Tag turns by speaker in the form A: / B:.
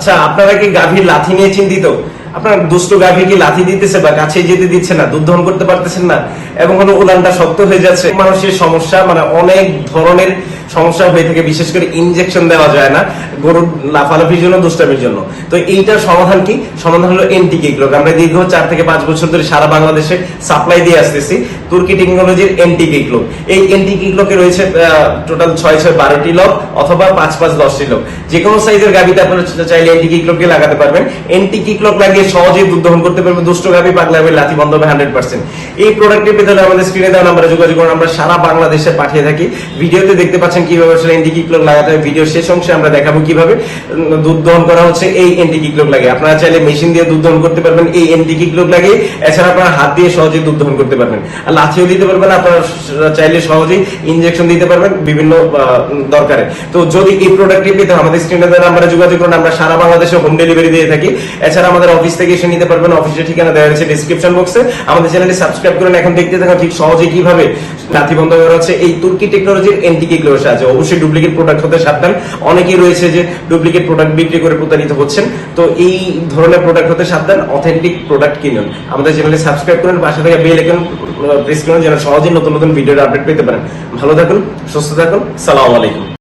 A: আচ্ছা আপনারা কি গাভীর লাথি নিয়ে চিন্তিত? আপনার দুষ্ট গাভী কি লাথি দিতেছে বা কাছে যেতে দিচ্ছে না দুধ করতে পারতেছেন না? এবং কোনো উলানটা শক্ত হয়ে যাচ্ছে? মানুষের সমস্যা মানে অনেক ধরনের সমস্যা হয়ে থাকে, বিশেষ করে ইনজেকশন দেওয়া যায় না, গরুর লাফালাফির জন্য, দুষ্টামির জন্য। তো এইটার সমাধান কি? সমাধান হলো এনটি কিকলক আমরা দীর্ঘ চার থেকে পাঁচ বছর ধরে সারা বাংলাদেশে সাপ্লাই দিয়ে আসতেছি তুর্কি টেকনোলজির এনটি কিকলক এই এনটি কিকলকে রয়েছে টোটাল ছয় ছয়, বারোটি লক অথবা পাঁচ পাঁচ, দশটি লক। যে কোনো সাইজের গাভিতে আপনারা চাইলে এনটি কিকলককে লাগাতে পারবেন। এনটি কিকলক লাগিয়ে সহজেই দুধ দহন করতে পারবেন। দুষ্ট গাভি, পাগলা হবে লাথি বন্ধ হবে হান্ড্রেড পার্সেন্ট এই প্রোডাক্টের পেতে আমাদের স্ক্রিনে দেওয়া নাম্বারে যোগাযোগ করুন। আমরা সারা বাংলাদেশে পাঠিয়ে থাকি। ভিডিওতে দেখতে পাচ্ছেন কীভাবে আসলে এনটি কিকলক লাগাতে হয় ভিডিও শেষ অংশে আমরা দেখাবো কীভাবে দুধ দহন করা হচ্ছে এই এনটি কিকলক লাগে। আপনারা চাইলে মেশিন দিয়ে দুধ দহন করতে পারবেন এই এনটি কিকলক লাগে, এছাড়া আপনারা হাত দিয়ে সহজে দুধ দহন করতে পারবেন। লাথিও দিতে পারবেন, আপনারা চাইলে সহজেই ইনজেকশন দিতে পারবেন বিভিন্ন দরকারে। তো যদি এই প্রোডাক্টটি পেতে আমাদের স্ক্রিনে দেওয়া নাম্বারে যোগাযোগ করুন, আমরা সারা বাংলাদেশে হোম ডেলিভারি দিয়ে থাকি। এছাড়া আমাদের অফিস থেকে এসে নিতে পারবেন অফিসের ঠিকানা দেওয়া রয়েছে ডিসক্রিপশন বক্সে আমাদের চ্যানেলটি সাবস্ক্রাইব করুন, এখন দেখতে থাকুন ঠিক সহজে কীভাবে লাথি বন্ধ করা হচ্ছে। এই তুর্কি টেকনোলজির এনটি কিকলোর সাহায্যে অবশ্যই ডুপ্লিকেট প্রোডাক্ট হতে সাবধান। অনেকেই রয়েছে যে ডুপ্লিকেট প্রোডাক্ট বিক্রি করে প্রতারিত হচ্ছেন। তো এই ধরনের প্রোডাক্ট হতে সাবধান অথেন্টিক প্রোডাক্ট কিনুন। আমাদের চ্যানেলে সাবস্ক্রাইব করুন, পাশে থেকে বেল আইকন প্রেস করুন, যেন সহজেই নতুন নতুন ভিডিওর আপডেট পেতে পারেন। ভালো থাকুন, সুস্থ থাকুন, সালাম আলাইকুম।